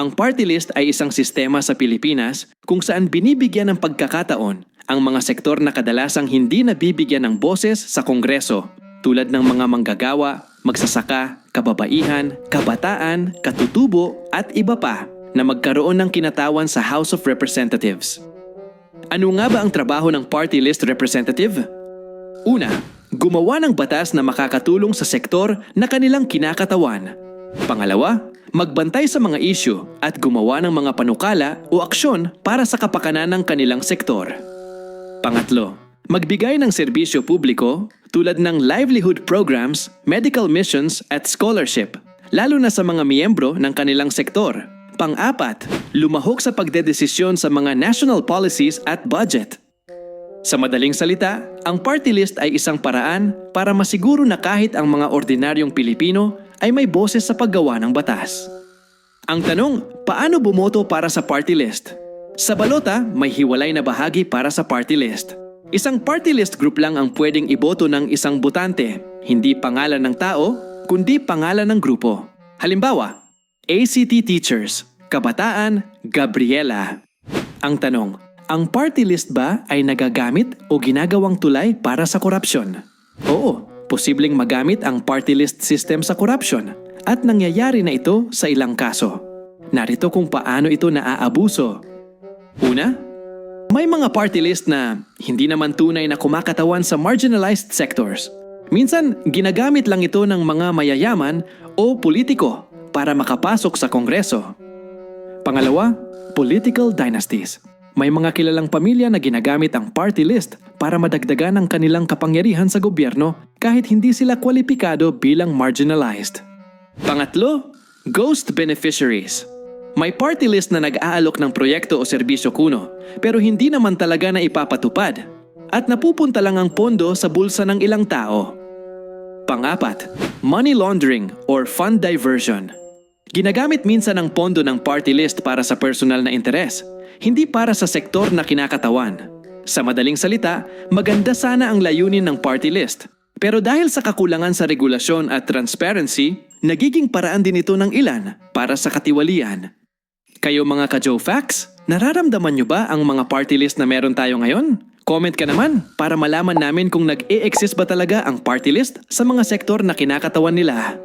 Ang party list ay isang sistema sa Pilipinas kung saan binibigyan ng pagkakataon ang mga sektor na kadalasang hindi nabibigyan ng boses sa Kongreso tulad ng mga manggagawa, magsasaka, kababaihan, kabataan, katutubo at iba pa na magkaroon ng kinatawan sa House of Representatives. Ano nga ba ang trabaho ng party list representative? Una, gumawa ng batas na makakatulong sa sektor na kanilang kinakatawan. Pangalawa, magbantay sa mga isyu at gumawa ng mga panukala o aksyon para sa kapakanan ng kanilang sektor. Pangatlo, magbigay ng serbisyo publiko tulad ng livelihood programs, medical missions at scholarship, lalo na sa mga miyembro ng kanilang sektor. Pang-apat, lumahok sa pagdedesisyon sa mga national policies at budget. Sa madaling salita, ang party list ay isang paraan para masiguro na kahit ang mga ordinaryong Pilipino ay may boses sa paggawa ng batas. Ang tanong, paano bumoto para sa party list? Sa balota, may hiwalay na bahagi para sa party list. Isang party list group lang ang pwedeng iboto ng isang butante, hindi pangalan ng tao, kundi pangalan ng grupo. Halimbawa, ACT Teachers, Kabataan, Gabriela. Ang tanong, ang party list ba ay nagagamit o ginagawang tulay para sa korupsyon? Oo, posibleng magamit ang party list system sa korupsyon at nangyayari na ito sa ilang kaso. Narito kung paano ito naaabuso. Una, may mga party list na hindi naman tunay na kumakatawan sa marginalized sectors. Minsan, ginagamit lang ito ng mga mayayaman o politiko para makapasok sa kongreso. Pangalawa, political dynasties. May mga kilalang pamilya na ginagamit ang party list para madagdagan ang kanilang kapangyarihan sa gobyerno kahit hindi sila kwalipikado bilang marginalized. Pangatlo, ghost beneficiaries. May party list na nag-aalok ng proyekto o serbisyo kuno pero hindi naman talaga na ipapatupad at napupunta lang ang pondo sa bulsa ng ilang tao. Pangapat, money laundering or fund diversion. Ginagamit minsan ang pondo ng party list para sa personal na interes, hindi para sa sektor na kinakatawan. Sa madaling salita, maganda sana ang layunin ng party list. Pero dahil sa kakulangan sa regulasyon at transparency, nagiging paraan din ito ng ilan para sa katiwalian. Kayo mga ka-Joe nararamdaman nyo ba ang mga party list na meron tayo ngayon? Comment ka naman para malaman namin kung nag-e-exist ba talaga ang party list sa mga sektor na kinakatawan nila.